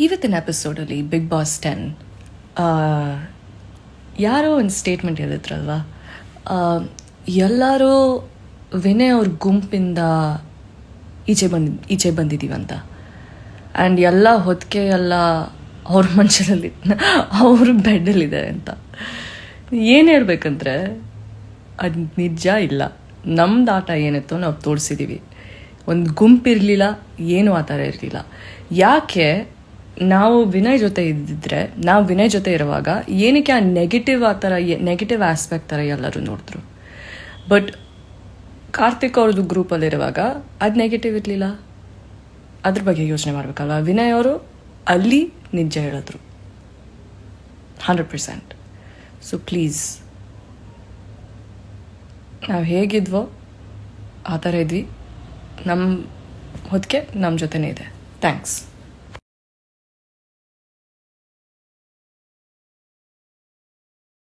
ಇವತ್ತಿನ ಎಪಿಸೋಡಲ್ಲಿ big boss ten ಯಾರೋ ಒಂದು ಸ್ಟೇಟ್ಮೆಂಟ್ ಹೇಳಿದ್ರಲ್ವಾ? ಎಲ್ಲರೂ ವಿನಯ್ ಅವ್ರ ಗುಂಪಿಂದ ಈಚೆ ಬಂದ, ಈಚೆ ಬಂದಿದ್ದೀವಂತ ಆ್ಯಂಡ್ ಎಲ್ಲ ಹೊತ್ತಿಗೆ ಎಲ್ಲ ಅವ್ರ ಮನುಷ್ಯರಲ್ಲಿ ಅವ್ರ ಬೆಡ್ಡಲ್ಲಿದ್ದಾರೆ ಅಂತ. ಏನು ಹೇಳ್ಬೇಕಂದ್ರೆ, ಅದು ನಿಜ ಇಲ್ಲ. ನಮ್ದು ಆಟ ಏನಿತ್ತು ನಾವು ತೋರಿಸಿದ್ದೀವಿ ಒಂದು ಗುಂಪಿರಲಿಲ್ಲ ಏನೂ ಆ ಥರ ಇರಲಿಲ್ಲ. ಯಾಕೆ ನಾವು ವಿನಯ್ ಜೊತೆ ಇದ್ದಿದ್ರೆ, ನಾವು ವಿನಯ್ ಜೊತೆ ಇರುವಾಗ ಏನಕ್ಕೆ ಆ ನೆಗೆಟಿವ್ ಆ ಥರ ನೆಗೆಟಿವ್ ಆಸ್ಪೆಕ್ಟ್ ಥರ ಎಲ್ಲರೂ ನೋಡಿದ್ರು. ಬಟ್ ಕಾರ್ತಿಕ್ ಅವ್ರದ್ದು ಗ್ರೂಪಲ್ಲಿರುವಾಗ ಅದು ನೆಗೆಟಿವ್ ಇರಲಿಲ್ಲ. ಅದ್ರ ಬಗ್ಗೆ ಯೋಚನೆ ಮಾಡಬೇಕಲ್ವ? ವಿನಯ್ ಅವರು ಅಲ್ಲಿ ನಿಜ ಹೇಳಿದ್ರು. ಹಂಡ್ರೆಡ್ ಪರ್ಸೆಂಟ್ ಸೊ ಪ್ಲೀಸ್ ನಾವು ಹೇಗಿದ್ವೋ ಆ ಥರ ಇದ್ವಿ. ನಮ್ಮ ಹೊತ್ತಿಗೆ ನಮ್ಮ ಜೊತೆನೇ ಇದೆ. ಥ್ಯಾಂಕ್ಸ್